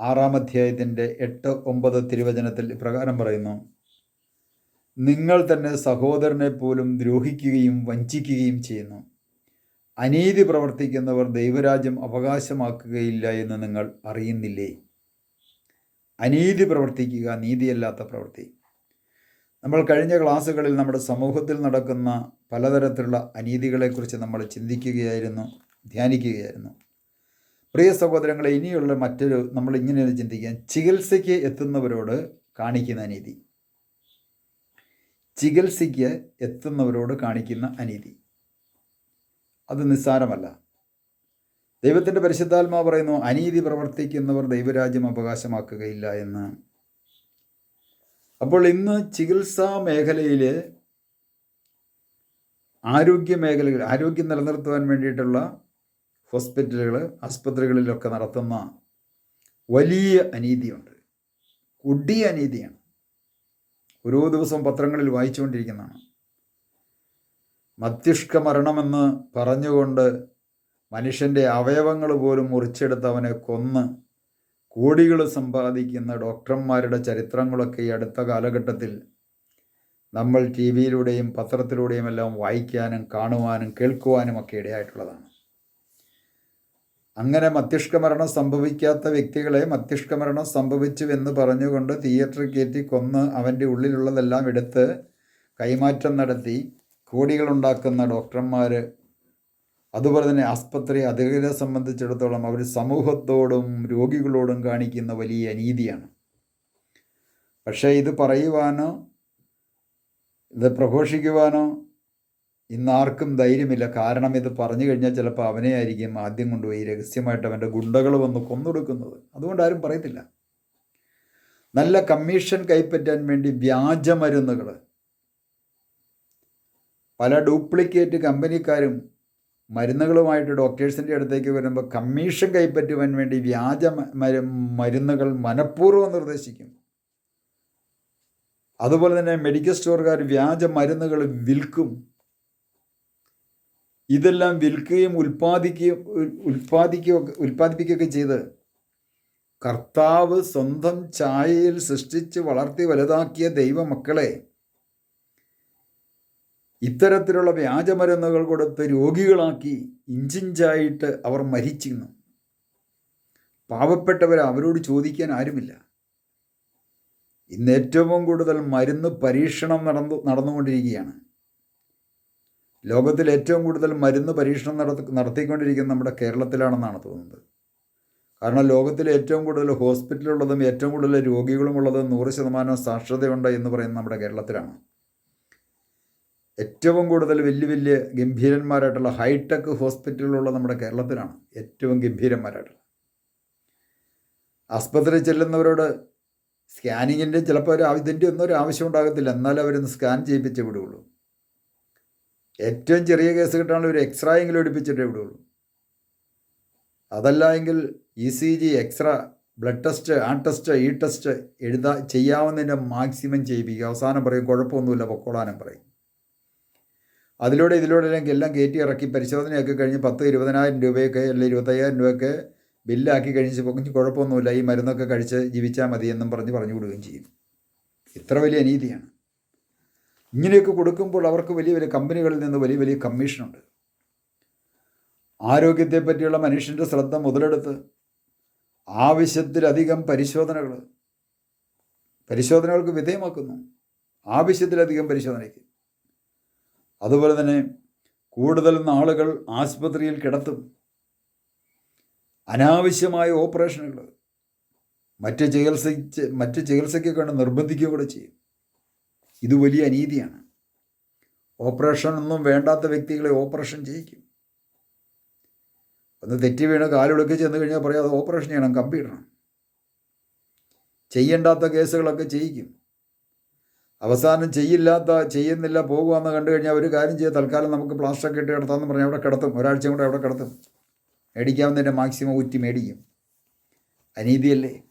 ആറാം അധ്യായത്തിന്റെ എട്ട് ഒമ്പത് തിരുവചനത്തിൽ ഇപ്രകാരം പറയുന്നു. നിങ്ങൾ തന്നെ സഹോദരനെ പോലും ദ്രോഹിക്കുകയും വഞ്ചിക്കുകയും ചെയ്യുന്നു. അനീതി പ്രവർത്തിക്കുന്നവർ ദൈവരാജ്യം അവകാശമാക്കുകയില്ല എന്ന് നിങ്ങൾ അറിയുന്നില്ലേ? അനീതി പ്രവർത്തിക്കുക നീതിയല്ലാത്ത പ്രവൃത്തി. നമ്മൾ കഴിഞ്ഞ ക്ലാസ്സുകളിൽ നമ്മുടെ സമൂഹത്തിൽ നടക്കുന്ന പലതരത്തിലുള്ള അനീതികളെക്കുറിച്ച് നമ്മൾ ചിന്തിക്കുകയായിരുന്നു ധ്യാനിക്കുകയായിരുന്നു. പ്രിയ സഹോദരങ്ങളെ ഇനിയുള്ള മറ്റൊരു നമ്മൾ ഇങ്ങനെ ചിന്തിക്കാൻ ചികിത്സയ്ക്ക് എത്തുന്നവരോട് കാണിക്കുന്ന അനീതി. ചികിത്സയ്ക്ക് എത്തുന്നവരോട് കാണിക്കുന്ന അനീതി. അത് നിസ്സാരമല്ല. ദൈവത്തിന്റെ പരിശുദ്ധാത്മാ പറയുന്നു അനീതി പ്രവർത്തിക്കുന്നവർ ദൈവരാജ്യം അവകാശമാക്കുകയില്ല എന്ന്. അപ്പോൾ ഇന്ന് ചികിത്സാ മേഖലയിൽ ആരോഗ്യ മേഖലകൾ ആരോഗ്യം നിലനിർത്തുവാൻ വേണ്ടിയിട്ടുള്ള ഹോസ്പിറ്റലുകൾ ആസ്പത്രികളിലൊക്കെ നടത്തുന്ന വലിയ അനീതിയുണ്ട്. കൊടിയ അനീതിയാണ്. ഓരോ ദിവസവും പത്രങ്ങളിൽ വായിച്ചുകൊണ്ടിരിക്കുന്നതാണ്. മസ്തിഷ്ക മരണമെന്ന് പറഞ്ഞുകൊണ്ട് മനുഷ്യന്റെ അവയവങ്ങൾ പോലും മുറിച്ചെടുത്ത് അവനെ കൊന്ന് കോടികൾ സമ്പാദിക്കുന്ന ഡോക്ടർമാരുടെ ചരിത്രങ്ങളൊക്കെ ഈ അടുത്ത കാലഘട്ടത്തിൽ നമ്മൾ ടി വിയിലൂടെയും പത്രത്തിലൂടെയും എല്ലാം വായിക്കാനും കാണുവാനും കേൾക്കുവാനും ഒക്കെ ഇടയായിട്ടുള്ളതാണ്. അങ്ങനെ മസ്തിഷ്കമരണം സംഭവിക്കാത്ത വ്യക്തികളെ മസ്തിഷ്കമരണം സംഭവിച്ചു എന്ന് പറഞ്ഞുകൊണ്ട് തിയേറ്ററിൽ കയറ്റി കൊന്ന് അവന്റെ ഉള്ളിലുള്ളതെല്ലാം എടുത്ത് കൈമാറ്റം നടത്തി കോടികളുണ്ടാക്കുന്ന ഡോക്ടർമാർ അതുപോലെ തന്നെ ആസ്പത്രി അധികൃതരെ സംബന്ധിച്ചിടത്തോളം അവർ സമൂഹത്തോടും രോഗികളോടും കാണിക്കുന്ന വലിയ അനീതിയാണ്. പക്ഷേ ഇത് പറയുവാനോ ഇത് പ്രഘോഷിക്കുവാനോ ഇന്നാർക്കും ധൈര്യമില്ല. കാരണം ഇത് പറഞ്ഞു കഴിഞ്ഞാൽ ചിലപ്പോൾ അവനെ ആയിരിക്കും ആദ്യം കൊണ്ടുപോയി രഹസ്യമായിട്ട് അവന്റെ ഗുണ്ടകൾ വന്ന് കൊന്നൊടുക്കുന്നത്. അതുകൊണ്ട് ആരും പറയത്തില്ല. നല്ല കമ്മീഷൻ കൈപ്പറ്റാൻ വേണ്ടി വ്യാജ വ്യാജമരുന്നുകൾ പല ഡ്യൂപ്ലിക്കേറ്റ് കമ്പനിക്കാരും മരുന്നുകളുമായിട്ട് ഡോക്ടേഴ്സിന്റെ അടുത്തേക്ക് വരുമ്പോൾ കമ്മീഷൻ കൈപ്പറ്റുവാൻ വേണ്ടി വ്യാജ മരുന്നുകൾ മനഃപൂർവം നിർദ്ദേശിക്കും. അതുപോലെ തന്നെ മെഡിക്കൽ സ്റ്റോറുകാർ വ്യാജ മരുന്നുകൾ വിൽക്കും. ഇതെല്ലാം വിൽക്കുകയും ഉൽപ്പാദിക്കുകയും ഉൽപ്പാദിക്കുകയൊക്കെ ഉൽപ്പാദിപ്പിക്കുകയൊക്കെ ചെയ്ത് കർത്താവ് സ്വന്തം ഛായയിൽ സൃഷ്ടിച്ച് വളർത്തി വലുതാക്കിയ ദൈവമക്കളെ ഇത്തരത്തിലുള്ള വ്യാജമരുന്നുകൾ കൊടുത്ത് രോഗികളാക്കി ഇഞ്ചിഞ്ചായിട്ട് അവർ മരിച്ചിരുന്നു. പാവപ്പെട്ടവർ അവരോട് ചോദിക്കാൻ ആരുമില്ല. ഇന്ന് ഏറ്റവും കൂടുതൽ മരുന്ന് പരീക്ഷണം നടന്നു നടന്നുകൊണ്ടിരിക്കുകയാണ്. ലോകത്തിൽ ഏറ്റവും കൂടുതൽ മരുന്ന് പരീക്ഷണം നടത്തി നടത്തിക്കൊണ്ടിരിക്കുന്നത് നമ്മുടെ കേരളത്തിലാണെന്നാണ് തോന്നുന്നത്. കാരണം ലോകത്തിൽ ഏറ്റവും കൂടുതൽ ഹോസ്പിറ്റലുള്ളതും ഏറ്റവും കൂടുതൽ രോഗികളുമുള്ളതും നൂറ് ശതമാനം സാക്ഷരതയുണ്ട് എന്ന് പറയുന്നത് നമ്മുടെ കേരളത്തിലാണ്. ഏറ്റവും കൂടുതൽ വലിയ വലിയ ഗംഭീരന്മാരായിട്ടുള്ള ഹൈടെക് ഹോസ്പിറ്റലുകളുള്ള നമ്മുടെ കേരളത്തിലാണ് ഏറ്റവും ഗംഭീരന്മാരായിട്ടുള്ള ആസ്പത്രിയിൽ ചെല്ലുന്നവരോട് സ്കാനിങ്ങിന്റെ ചിലപ്പോൾ ഒരു ഇതിന്റെ ഒന്നും ഒരു ആവശ്യം ഉണ്ടാകത്തില്ല. എന്നാലും അവരൊന്ന് സ്കാൻ ചെയ്യിപ്പിച്ചേ വിടുകയുള്ളൂ. ഏറ്റവും ചെറിയ കേസ് കിട്ടാണ്ട് ഒരു എക്സ്റേ എങ്കിലും എടുപ്പിച്ചിട്ടേ വിടുള്ളൂ അതല്ല എങ്കിൽ E C G x-ray blood test ആ ടെസ്റ്റ് ഈ ടെസ്റ്റ് എഴുതാ ചെയ്യാവുന്നതിന്റെ മാക്സിമം ചെയ്യിപ്പിക്കുക. അവസാനം പറയും കുഴപ്പമൊന്നുമില്ല പൊക്കോളാനും പറയും. അതിലൂടെ ഇതിലൂടെ എല്ലാം എല്ലാം കയറ്റി ഇറക്കി പരിശോധനയൊക്കെ കഴിഞ്ഞ് പത്ത് ഇരുപതിനായിരം രൂപയൊക്കെ അല്ലെങ്കിൽ ഇരുപത്തയ്യായിരം രൂപയൊക്കെ ബില്ലാക്കി കഴിഞ്ഞ് പൊക്കി കുഴപ്പമൊന്നുമില്ല ഈ മരുന്നൊക്കെ കഴിച്ച് ജീവിച്ചാൽ മതി എന്നും പറഞ്ഞ് പറഞ്ഞു വിടുകയും ചെയ്യും. ഇത്ര വലിയ അനീതിയാണ് ഇങ്ങനെയൊക്കെ കൊടുക്കുമ്പോൾ അവർക്ക് വലിയ വലിയ കമ്പനികളിൽ നിന്ന് വലിയ വലിയ കമ്മീഷനുണ്ട്. ആരോഗ്യത്തെ പറ്റിയുള്ള മനുഷ്യന്റെ ശ്രദ്ധ മുതലെടുത്ത് ആവശ്യത്തിലധികം പരിശോധനകൾ പരിശോധനകൾക്ക് വിധേയമാക്കുന്നു. ആവശ്യത്തിലധികം പരിശോധനയ്ക്ക്. അതുപോലെ തന്നെ കൂടുതൽ നാളുകൾ ആശുപത്രിയിൽ കിടത്തും. അനാവശ്യമായ ഓപ്പറേഷനുകൾ മറ്റ് ചികിത്സ മറ്റ് ചികിത്സയ്ക്ക് കണ്ട് നിർബന്ധിക്കുക കൂടെ ചെയ്യും. ഇത് വലിയ അനീതിയാണ്. ഓപ്പറേഷൻ ഒന്നും വേണ്ടാത്ത വ്യക്തികളെ ഓപ്പറേഷൻ ചെയ്യിക്കും. ഒന്ന് തെറ്റി വീണ് കാലുകളൊക്കെ ചെന്ന് കഴിഞ്ഞാൽ പറയാം അത് ഓപ്പറേഷൻ ചെയ്യണം കമ്പ്യൂട്ടറാണ് ചെയ്യേണ്ടാത്ത കേസുകളൊക്കെ ചെയ്യിക്കും. അവസാനം ചെയ്യില്ലാത്ത ചെയ്യുന്നില്ല പോകുകയെന്ന് കണ്ടു കഴിഞ്ഞാൽ ഒരു കാര്യം ചെയ്യുക തൽക്കാലം നമുക്ക് പ്ലാസ്റ്റർ ഇട്ട് കിടത്താമെന്ന് പറഞ്ഞാൽ അവിടെ കിടത്തും. ഒരാഴ്ച കൂടെ അവിടെ കിടത്തും. മേടിക്കാവുന്നതിന്റെ മാക്സിമം ഊറ്റി മേടിക്കും. അനീതിയല്ലേ?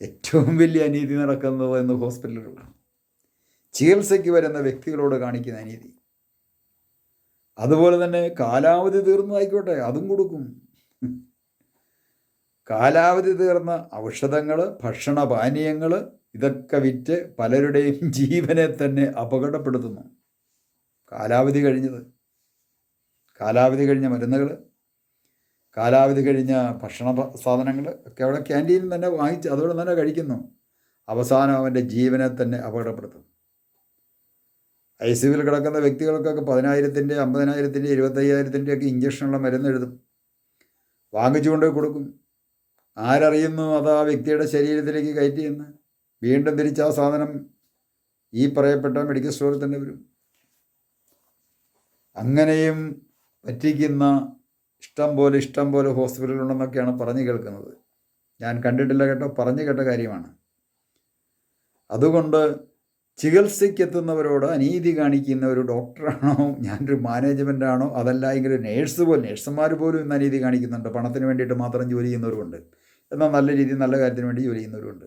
ഏറ്റവും വലിയ അനീതി നടക്കുന്നത് എന്ന് ഹോസ്പിറ്റലുകളാണ് ചികിത്സയ്ക്ക് വരുന്ന വ്യക്തികളോട് കാണിക്കുന്ന അനീതി. അതുപോലെ തന്നെ കാലാവധി തീർന്നതായിക്കോട്ടെ അതും കൊടുക്കും. കാലാവധി തീർന്ന ഔഷധങ്ങൾ ഭക്ഷണപാനീയങ്ങൾ ഇതൊക്കെ വിറ്റ് പലരുടെയും ജീവനെ തന്നെ അപകടപ്പെടുത്തുന്നു. കാലാവധി കഴിഞ്ഞത്. കാലാവധി കഴിഞ്ഞ മരുന്നുകൾ കാലാവധി കഴിഞ്ഞ ഭക്ഷണ സാധനങ്ങൾ ഒക്കെ അവിടെ ക്യാന്റീനിൽ തന്നെ വാങ്ങിച്ച് അതോടെ തന്നെ കഴിക്കുന്നു. അവസാനം അവന്റെ ജീവനെ തന്നെ അപകടപ്പെടുത്തും. ഐ സി യുവിൽ കിടക്കുന്ന വ്യക്തികൾക്കൊക്കെ പതിനായിരത്തിന്റെ അമ്പതിനായിരത്തിന്റെ ഇരുപത്തയ്യായിരത്തിന്റെ ഒക്കെ ഇഞ്ചക്ഷനുള്ള മരുന്ന് എഴുതും. വാങ്ങിച്ചുകൊണ്ട് കൊടുക്കും. ആരറിയുന്നു അത് ആ വ്യക്തിയുടെ ശരീരത്തിലേക്ക് കയറ്റിയെന്ന് വീണ്ടും തിരിച്ച് ആ സാധനം ഈ പറയപ്പെട്ട മെഡിക്കൽ സ്റ്റോറിൽ തന്നെ വരും. അങ്ങനെയും പറ്റിക്കുന്ന ഇഷ്ടം പോലെ ഇഷ്ടം പോലെ ഹോസ്പിറ്റലുണ്ടെന്നൊക്കെയാണ് പറഞ്ഞു കേൾക്കുന്നത്. ഞാൻ കണ്ടിട്ടില്ല കേട്ടോ പറഞ്ഞു കേട്ട കാര്യമാണ്. അതുകൊണ്ട് ചികിത്സയ്ക്കെത്തുന്നവരോട് അനീതി കാണിക്കുന്ന ഒരു ഡോക്ടറാണോ ഞാനൊരു മാനേജ്മെന്റാണോ അതല്ല എങ്കിൽ നേഴ്സ് പോലും നേഴ്സുമാർ പോലും ഇന്ന് അനീതി കാണിക്കുന്നുണ്ട്. പണത്തിന് വേണ്ടിയിട്ട് മാത്രം ജോലി ചെയ്യുന്നവരുമുണ്ട്. എന്നാൽ നല്ല രീതിയിൽ നല്ല കാര്യത്തിന് വേണ്ടി ജോലി ചെയ്യുന്നവരുമുണ്ട്.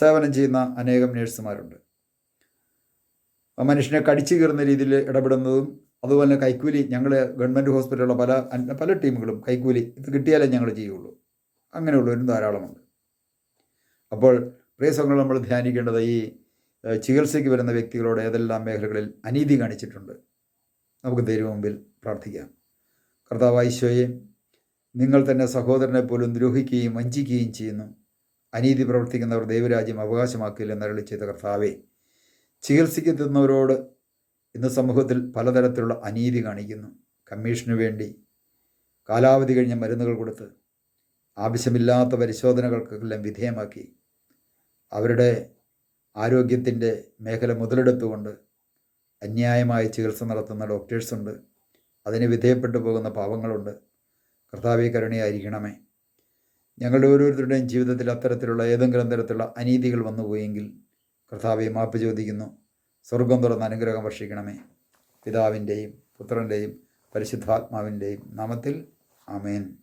സേവനം ചെയ്യുന്ന അനേകം നേഴ്സുമാരുണ്ട്. മനുഷ്യനെ കടിച്ചു കയറുന്ന രീതിയിൽ ഇടപെടുന്നതും അതുപോലെ കൈക്കൂലി ഞങ്ങൾ ഗവൺമെന്റ് ഹോസ്പിറ്റലുള്ള പല പല ടീമുകളും കൈക്കൂലി ഇത് കിട്ടിയാലേ ഞങ്ങൾ ചെയ്യുള്ളൂ. അങ്ങനെയുള്ളവരും ധാരാളമുണ്ട്. അപ്പോൾ പ്രിയ സംഘങ്ങൾ നമ്മൾ ധ്യാനിക്കേണ്ടത് ഈ ചികിത്സയ്ക്ക് വരുന്ന വ്യക്തികളോട് ഏതെല്ലാം മേഖലകളിൽ അനീതി കാണിച്ചിട്ടുണ്ട്. നമുക്ക് ദൈവം മുമ്പിൽ പ്രാർത്ഥിക്കാം. കർത്താവ് ഈശോയെ നിങ്ങൾ തന്നെ സഹോദരനെ പോലും ദ്രോഹിക്കുകയും വഞ്ചിക്കുകയും ചെയ്യുന്നു. അനീതി പ്രവർത്തിക്കുന്നവർ ദൈവരാജ്യം അവകാശമാക്കില്ലെന്ന് അരളി ചെയ്ത കർത്താവെ ചികിത്സയ്ക്കെത്തുന്നവരോട് ഇന്ന് സമൂഹത്തിൽ പലതരത്തിലുള്ള അനീതി കാണിക്കുന്നു. കമ്മീഷനു വേണ്ടി കാലാവധി കഴിഞ്ഞ മരുന്നുകൾ കൊടുത്ത് ആവശ്യമില്ലാത്ത പരിശോധനകൾക്കെല്ലാം വിധേയമാക്കി. അവരുടെ ആരോഗ്യത്തിന്റെ മേഖല മുതലെടുത്തുകൊണ്ട് അന്യായമായ ചികിത്സ നടത്തുന്ന ഡോക്ടേഴ്സുണ്ട്. അതിന് വിധേയപ്പെട്ടു പോകുന്ന പാവങ്ങളുണ്ട്. കർത്താവെ കരുണയായിരിക്കണമേ. ഞങ്ങളുടെ ഓരോരുത്തരുടെയും ജീവിതത്തിൽ അത്തരത്തിലുള്ള ഏതെങ്കിലും തരത്തിലുള്ള അനീതികൾ വന്നുപോയെങ്കിൽ കർത്താവെ മാപ്പ് ചോദിക്കുന്നു. സ്വർഗം തുറന്ന് അനുഗ്രഹം വർഷിക്കണമേ. പിതാവിന്റെയും പുത്രന്റെയും പരിശുദ്ധാത്മാവിന്റെയും നാമത്തിൽ ആമേൻ.